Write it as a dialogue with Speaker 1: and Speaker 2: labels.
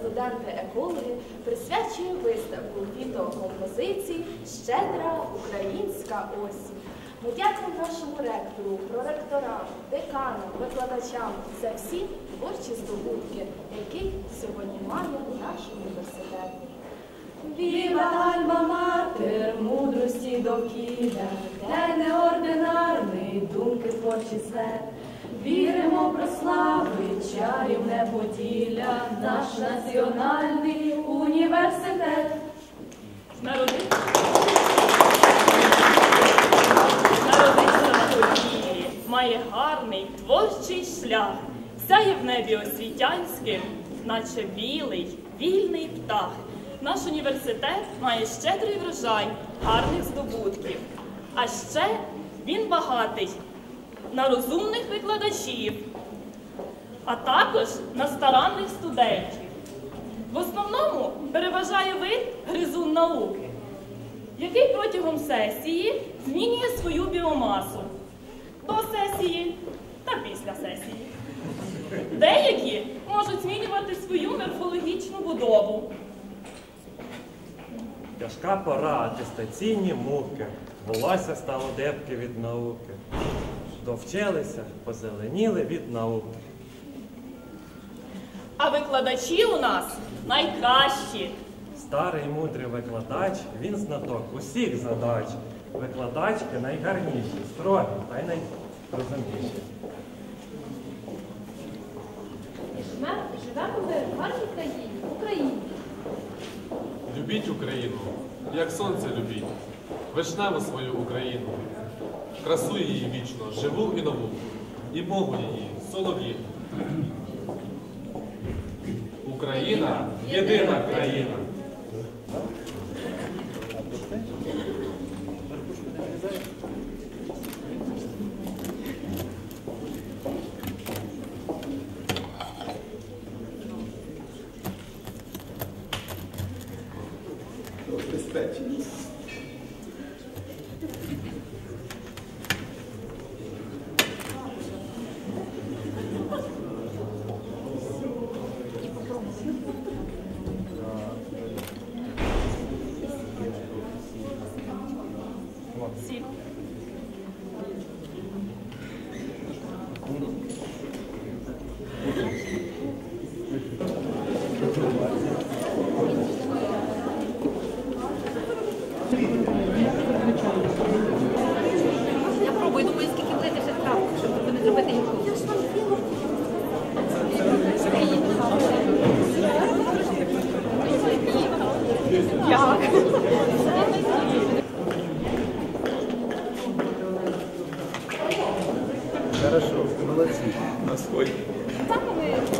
Speaker 1: студенти-екологи присвячує виставку відеокомпозицій Щедра українська осінь. Ми дякуємо нашому ректору, проректорам, деканам, викладачам за всі творчі здобутки, які сьогодні має наш університет.
Speaker 2: Віва альма матер, мудрості довкілля, де неординарний думки творчий свет. Віримо про слави, чарівне Поділля, наш національний університет.
Speaker 3: Народився. На поділі, має гарний творчий шлях, сяє в небі освітянським, наче білий, вільний птах. Наш університет має щедрий врожай гарних здобутків. А ще він багатий на розумних викладачів, а також на старанних студентів. В основному переважає вид гризун науки, який протягом сесії змінює свою біомасу до сесії та після сесії. Деякі можуть змінювати свою морфологічну будову.
Speaker 4: Тяжка пора, атестаційні муки, волосся стало депке від науки. Довчилися, позеленіли від науки.
Speaker 3: А викладачі у нас найкращі.
Speaker 4: Старий мудрий викладач, він знаток усіх задач. Викладачки найгарніші, строгі та й найрозумніші.
Speaker 2: Ми живемо в гарній країні, Україні.
Speaker 5: Любіть Україну, як сонце любіть, вишневу свою Україну, красу її вічно, живу і нову, і Богу її, солов'ї. Україна єдина країна.
Speaker 3: Всі.
Speaker 6: you. Foi.
Speaker 5: Tá comigo.